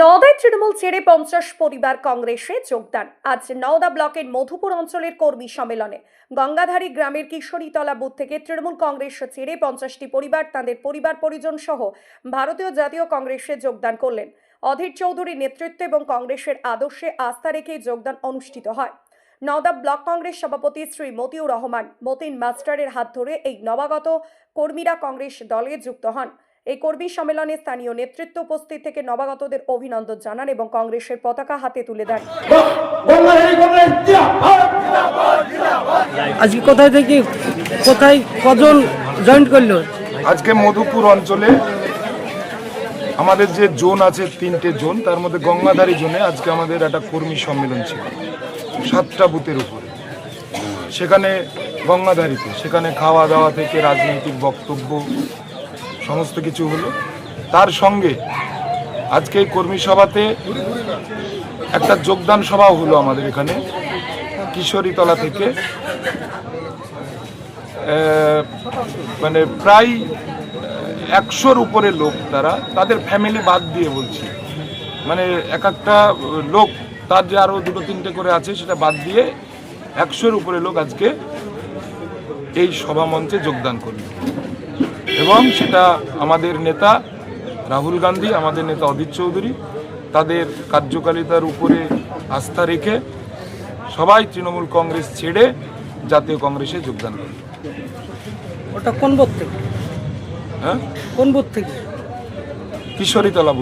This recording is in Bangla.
নওদায় তৃণমূল ছেড়ে পঞ্চাশ পরিবার কংগ্রেসে যোগদান। আজ নওদা ব্লকের মধুপুর অঞ্চলের কর্মী সম্মেলনে গঙ্গাধারী গ্রামের কিশোরীতলা বুথ থেকে তৃণমূল কংগ্রেস ছেড়ে পঞ্চাশটি পরিবার, তাদের পরিবার পরিজন সহ ভারতীয় জাতীয় কংগ্রেসে যোগদান করলেন। অধীর চৌধুরীর নেতৃত্বে এবং কংগ্রেসের আদর্শে আস্থা রেখে যোগদান অনুষ্ঠিত হয়। নওদা ব্লক কংগ্রেস সভাপতি শ্রী মতিউর রহমান মতিন মাস্টারের হাত ধরে এই নবাগত কর্মীরা কংগ্রেস দলে যুক্ত হন। এই কর্মী সম্মেলনে স্থানীয় নেতৃত্ব উপস্থিত থেকে নবাগতদের অভিনন্দন জানান এবং কংগ্রেসের পতাকা হাতে তুলে দেন। আজকে কোথায় থেকে কোথায় কজন জয়েন করল? আজকে মধুপুর অঞ্চলে আমাদের যে জোন আছে তিনটে জোন তার মধ্যে গঙ্গাধারী জোনে আজকে আমাদের একটা কর্মী সম্মেলন ছিল সাতটা বুথের উপরে। সেখানে গঙ্গাধারীতে সেখানে খাওয়া দাওয়া থেকে রাজনৈতিক বক্তব্য সমস্ত কিছু হলো। তার সঙ্গে আজকে এই কর্মী সভাতে একটা যোগদান সভাও হলো আমাদের এখানে, কিশোরীতলা থেকে। মানে প্রায় একশোর উপরে লোক তারা, তাদের ফ্যামিলি বাদ দিয়ে বলছি। মানে এক একটা লোক, তার যে আরও দুটো তিনটে করে আছে, সেটা বাদ দিয়ে একশোর উপরে লোক আজকে এই সভা মঞ্চে যোগদান করল। এবং সেটা আমাদের নেতা রাহুল গান্ধী আমাদের নেতা অদিত চৌধুরী তাদের কার্যকারিতার উপরে আস্থা রেখে সবাই তৃণমূল কংগ্রেস ছেড়ে জাতীয় কংগ্রেসে যোগদান করে ওটা কোন বোধ থেকে? হ্যাঁ? কোন বোধ থেকে? কিশোরী তলা